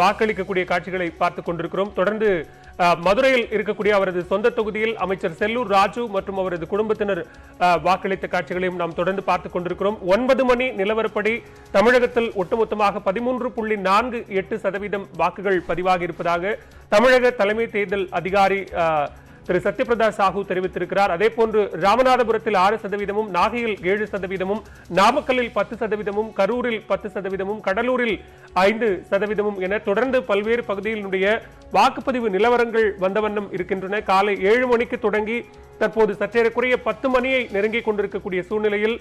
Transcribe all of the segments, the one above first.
வாக்களிக்கக்கூடிய காட்சிகளை பார்த்துக் கொண்டிருக்கிறோம். தொடர்ந்து மதுரையில் இருக்கக்கூடிய அவரது சொந்த தொகுதியில் அமைச்சர் செல்லூர் ராஜு மற்றும் அவரது குடும்பத்தினர் வாக்களித்த காட்சிகளையும் நாம் தொடர்ந்து பார்த்துக் கொண்டிருக்கிறோம். ஒன்பது மணி நிலவரப்படி தமிழகத்தில் ஒட்டுமொத்தமாக பதிமூன்று புள்ளி நான்கு எட்டு சதவீதம் வாக்குகள் பதிவாகி இருப்பதாக தமிழக தலைமை தேர்தல் அதிகாரி திரு சத்யபிரதா சாஹூ தெரிவித்திருக்கிறார். அதே போன்று ராமநாதபுரத்தில் ஆறு சதவீதமும் நாகையில் ஏழு சதவீதமும் நாமக்கல்லில் பத்து சதவீதமும் கரூரில் பத்து சதவீதமும் கடலூரில் ஐந்து சதவீதமும் என தொடர்ந்து பல்வேறு பகுதிகளினுடைய வாக்குப்பதிவு நிலவரங்கள் வந்த வண்ணம் இருக்கின்றன. காலை ஏழு மணிக்கு தொடங்கி தற்போது சற்றேறக்குறைய பத்து மணியை நெருங்கிக் கொண்டிருக்கக்கூடிய சூழ்நிலையில்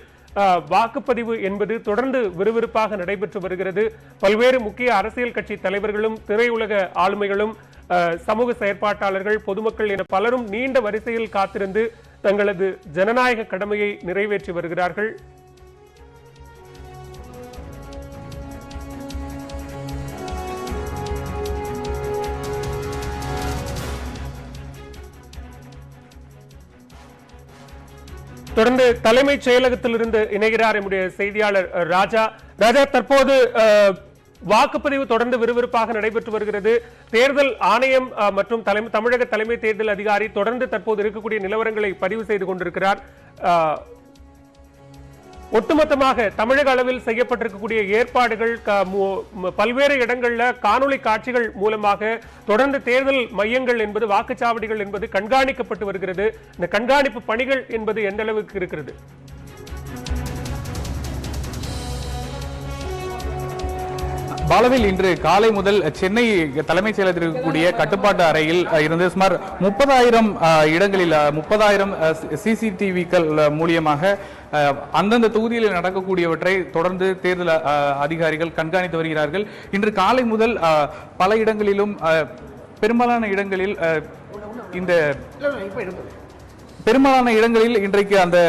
வாக்குப்பதிவு என்பது தொடர்ந்து விறுவிறுப்பாக நடைபெற்று வருகிறது. பல்வேறு முக்கிய அரசியல் கட்சி தலைவர்களும் திரையுலக ஆளுமைகளும் சமூக செயற்பாட்டாளர்கள் பொதுமக்கள் என பலரும் நீண்ட வரிசையில் காத்திருந்து தங்களது ஜனநாயக கடமையை நிறைவேற்றி வருகிறார்கள். தொடர்ந்து தலைமைச் செயலகத்திலிருந்து இணைகிறார் நம்முடைய செய்தியாளர் ராஜா. ராஜா தற்போது வாக்குப்பதிவு தொடர்ந்து விறுவிறுப்பாக நடைபெற்று வருகிறது. தேர்தல் ஆணையம் மற்றும் தலைமை தமிழக தலைமை தேர்தல் அதிகாரி தொடர்ந்து தற்போது இருக்கக்கூடிய நிலவரங்களை பதிவு செய்து கொண்டிருக்கிறார். ஒட்டுமொத்தமாக தமிழக அளவில் செய்யப்பட்டிருக்கக்கூடிய ஏற்பாடுகள் பல்வேறு இடங்கள்ல காணொளி காட்சிகள் மூலமாக தொடர்ந்து தேர்தல் மையங்கள் என்பது வாக்குச்சாவடிகள் என்பது கண்காணிக்கப்பட்டு வருகிறது. இந்த கண்காணிப்பு பணிகள் என்பது எந்த அளவுக்கு இருக்கிறது? பாலவில் இன்று காலை முதல் சென்னை தலைமைச் செயலகத்தில் இருக்கக்கூடிய கட்டுப்பாட்டு அறையில் இருந்து சுமார் முப்பதாயிரம் இடங்களில் முப்பதாயிரம் சிசிடிவிக்கள் மூலியமாக அந்தந்த தொகுதியில் நடக்கக்கூடியவற்றை தொடர்ந்து தேர்தல் அதிகாரிகள் கண்காணித்து வருகிறார்கள். இன்று காலை முதல் பல இடங்களிலும் பெரும்பாலான இடங்களில் இந்த பெரும்பாலான இடங்களில் இன்றைக்கு அந்த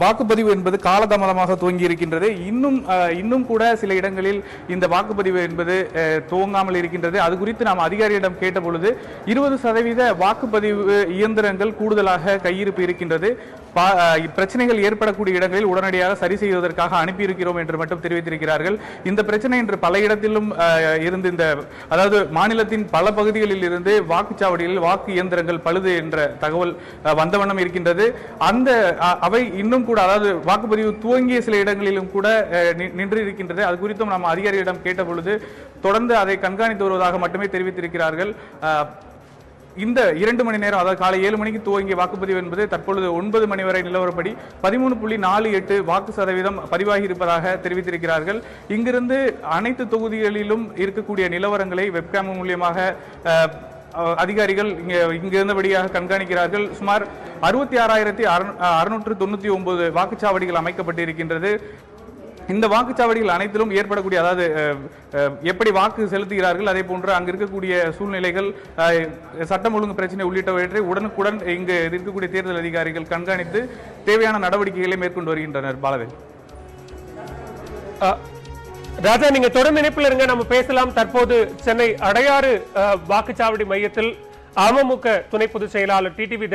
வாக்குப்பதிவு என்பது காலதாமதமாக துவங்கி இருக்கின்றது இன்னும் இன்னும் கூட சில இடங்களில் இந்த வாக்குப்பதிவு என்பது துவங்காமல் இருக்கின்றது. அது குறித்து நாம் அதிகாரியிடம் கேட்ட பொழுது இருபது சதவீத வாக்குப்பதிவு இயந்திரங்கள் கூடுதலாக கையிருப்பு இருக்கின்றது. பா- பிரச்சனைகள் ஏற்படக்கூடிய இடங்களில் உடனடியாக சரி செய்வதற்காக அனுப்பியிருக்கிறோம் என்று மட்டும் தெரிவித்திருக்கிறார்கள். இந்த பிரச்சனை இன்று பல இடத்திலும் இருந்து இந்த அதாவது மாநிலத்தின் பல பகுதிகளில் இருந்து வாக்குச்சாவடியில் வாக்கு இயந்திரங்கள் பழுது என்ற தகவல் வந்தவண்ணம் வந்த இருக்கின்றது அந்த அவை இன்னும் கூட அதாவது வாக்குப்பதிவு துவங்கிய சில இடங்களிலும் கூட நின்று இருக்கின்றது அது குறித்தும் நாம் அதிகாரியிடம் கேட்ட பொழுது தொடர்ந்து அதை கண்காணித்து வருவதாக மட்டுமே தெரிவித்திருக்கிறார்கள். இந்த இரண்டு மணி நேரம் அதாவது காலை ஏழு மணிக்கு துவங்கிய வாக்குப்பதிவு என்பது தற்பொழுது ஒன்பது மணி வரை நிலவரப்படி பதிமூணு புள்ளி நாலு எட்டு வாக்கு சதவீதம் பதிவாகி இருப்பதாக தெரிவித்திருக்கிறார்கள். இங்கிருந்து அனைத்து தொகுதிகளிலும் இருக்கக்கூடிய நிலவரங்களை வெப்கேம் மூலியமாக அதிகாரிகள் இங்கே இங்கிருந்தபடியாக கண்காணிக்கிறார்கள். சுமார் அறுபத்தி ஆறாயிரத்தி அறுநூற்று தொண்ணூற்றி ஒன்பது வாக்குச்சாவடிகள் அமைக்கப்பட்டிருக்கின்றது. இந்த வாக்குச்சாவடிகள் அனைத்திலும் ஏற்படக்கூடிய அதாவது எப்படி வாக்கு செலுத்துகிறார்கள் அதே போன்று அங்கு இருக்கக்கூடிய சூழ்நிலைகள் சட்டம் ஒழுங்கு பிரச்சனை உள்ளிட்டவற்றை உடனுக்குடன் இங்கு இருக்கக்கூடிய தேர்தல் அதிகாரிகள் கண்காணித்து தேவையான நடவடிக்கைகளை மேற்கொண்டு வருகின்றனர். பாலவேல். ராஜா நீங்க தொடர்ந்து இணைப்பில் இருங்க. நம்ம பேசலாம். தற்போது சென்னை அடையாறு வாக்குச்சாவடி மையத்தில் அமமுக துணை பொதுச் செயலாளர் டிடிவி